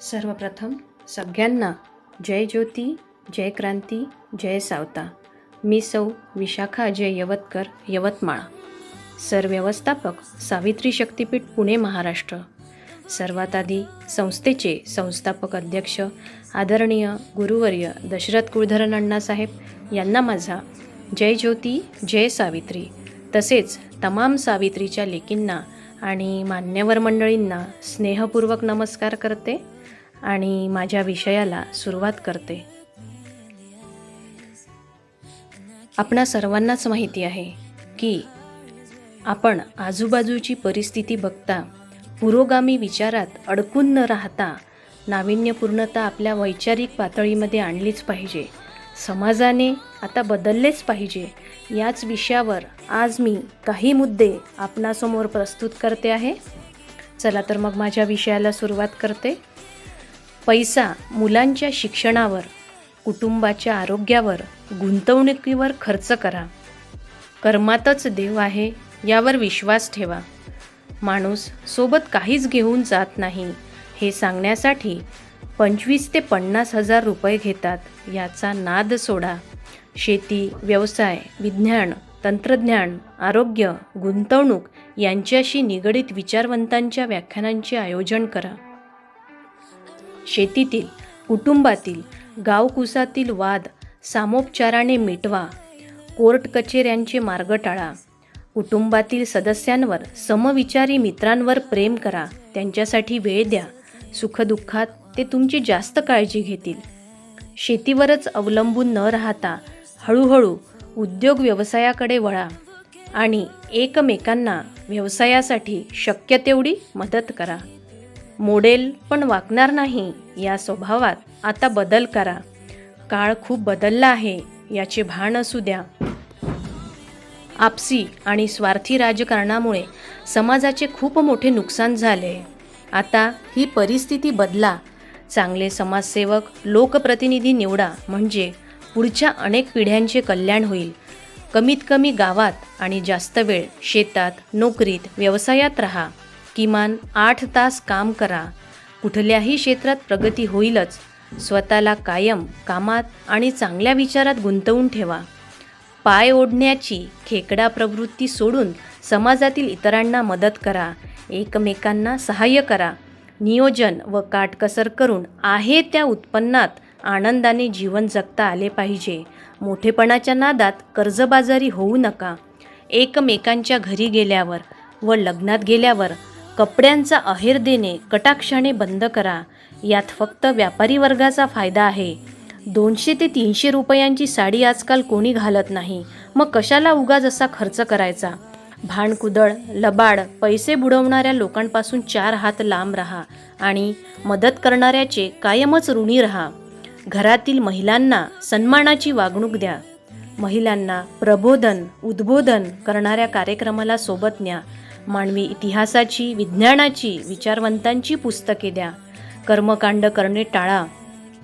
सर्वप्रथम सगळ्यांना जय ज्योती जय क्रांती जय सावता. मी सौ विशाखा अजय यवतकर यवतमाळ. सरव्यवस्थापक सावित्री शक्तीपीठ पुणे महाराष्ट्र. सर्वात आधी संस्थेचे संस्थापक अध्यक्ष आदरणीय गुरुवर्य दशरथ कुळधरन अण्णासाहेब यांना माझा जय ज्योती जय सावित्री. तसेच तमाम सावित्रीच्या लेकींना आणि मान्यवर मंडळींना स्नेहपूर्वक नमस्कार करते. आणि माझ्या विषयाला सुरुवात करते. आपणा सर्वांनाच माहिती आहे की आपण आजूबाजूची परिस्थिती बघता पुरोगामी विचारात अडकून न राहता नाविन्यपूर्णता आपल्या वैचारिक पातळीमध्ये आणलीच पाहिजे. समाजाने आता बदललेच पाहिजे. याच विषयावर आज मी काही मुद्दे आपणासमोर प्रस्तुत करते आहे. चला तर मग माझ्या विषयाला सुरुवात करते. पैसा मुलांच्या शिक्षणावर कुटुंबाच्या आरोग्यावर गुंतवणुकीवर खर्च करा. कर्मातच देव आहे यावर विश्वास ठेवा. माणूस सोबत काहीच घेऊन जात नाही हे सांगण्यासाठी पंचवीस ते पन्नास हजार रुपये घेतात याचा नाद सोडा. शेती व्यवसाय विज्ञान तंत्रज्ञान आरोग्य गुंतवणूक यांच्याशी निगडित विचारवंतांच्या व्याख्यानांचे आयोजन करा. शेतीतील कुटुंबातील गावकुसातील वाद सामोपचाराने मिटवा. कोर्ट कचेऱ्यांचे मार्ग टाळा. कुटुंबातील सदस्यांवर समविचारी मित्रांवर प्रेम करा. त्यांच्यासाठी वेळ द्या. सुखदुःखात ते तुमची जास्त काळजी घेतील. शेतीवरच अवलंबून न राहता हळूहळू उद्योग व्यवसायाकडे वळा आणि एकमेकांना व्यवसायासाठी शक्य तेवढी मदत करा. मोडेल पण वाकणार नाही या स्वभावात आता बदल करा. काळ खूप बदलला आहे याचे भान असू द्या. आपसी आणि स्वार्थी राजकारणामुळे समाजाचे खूप मोठे नुकसान झाले. आता ही परिस्थिती बदला. चांगले समाजसेवक लोकप्रतिनिधी निवडा म्हणजे पुढच्या अनेक पिढ्यांचे कल्याण होईल. कमीत कमी गावात आणि जास्त वेळ शेतात नोकरीत व्यवसायात राहा. किमान आठ तास काम करा. कुठल्याही क्षेत्रात प्रगती होईलच. स्वतःला कायम कामात आणि चांगल्या विचारात गुंतवून ठेवा. पाय ओढण्याची खेकडा प्रवृत्ती सोडून समाजातील इतरांना मदत करा. एकमेकांना सहाय्य करा. नियोजन व काटकसर करून आहे त्या उत्पन्नात आनंदाने जीवन जगता आले पाहिजे. मोठेपणाच्या नादात कर्जबाजारी होऊ नका. एकमेकांच्या घरी गेल्यावर व लग्नात गेल्यावर कपड्यांचा अहेर देणे कटाक्षाने बंद करा. यात फक्त व्यापारी वर्गाचा फायदा आहे. दोनशे ते तीनशे रुपयांची साडी आजकाल कोणी घालत नाही. मग कशाला उगाच असा खर्च करायचा? भांडकुदळ लबाड पैसे बुडवणाऱ्या लोकांपासून चार हात लांब राहा आणि मदत करणाऱ्याचे कायमच ऋणी राहा. घरातील महिलांना सन्मानाची वागणूक द्या. महिलांना प्रबोधन उद्बोधन करणाऱ्या कार्यक्रमाला सोबत न्या. मानवी इतिहासाची विज्ञानाची विचारवंतांची पुस्तके द्या. कर्मकांड करणे टाळा.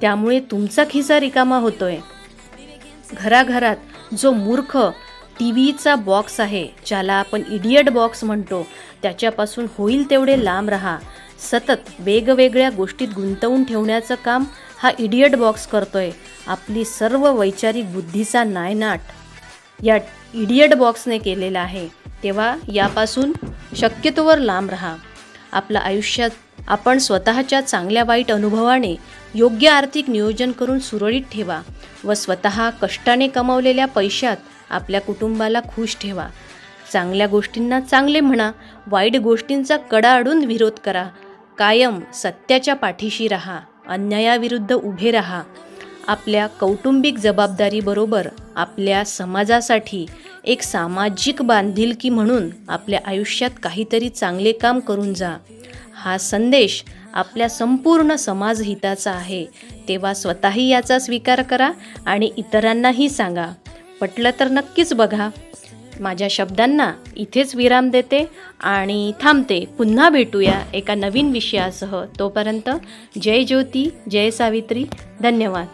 त्यामुळे तुमचा खिसा रिकामा होतोय. घराघरात जो मूर्ख टी व्हीचा बॉक्स आहे ज्याला आपण इडियट बॉक्स म्हणतो त्याच्यापासून होईल तेवढे लांब राहा. सतत वेगवेगळ्या गोष्टीत गुंतवून ठेवण्याचं काम हा इडियट बॉक्स करतोय. आपली सर्व वैचारिक बुद्धीचा नायनाट. या इडियट बॉक्सने केलेला आहे. तेव्हा यापासून शक्यतोवर लांब राहा. आपलं आयुष्यात आपण स्वतःच्या चांगल्या वाईट अनुभवाने योग्य आर्थिक नियोजन करून सुरळीत ठेवा व स्वतः कष्टाने कमावलेल्या पैशात आपल्या कुटुंबाला खुश ठेवा. चांगल्या गोष्टींना चांगले म्हणा वाईट गोष्टींचा कडाडून विरोध करा. कायम सत्याच्या पाठीशी राहा अन्यायाविरुद्ध उभे राहा. आपल्या कौटुंबिक जबाबदारीबरोबर आपल्या समाजासाठी एक सामाजिक बांधिलकी म्हणून आपल्या आयुष्यात काहीतरी चांगले काम करून जा. हा संदेश आपल्या संपूर्ण समाजहिताचा आहे. तेव्हा स्वतःही याचा स्वीकार करा आणि इतरांनाही सांगा. पटलं तर नक्कीच बघा. माझ्या शब्दांना इथेच विराम देते आणि थांबते. पुन्हा भेटूया एका नवीन विषयासह. तोपर्यंत जय ज्योती जय सावित्री. धन्यवाद.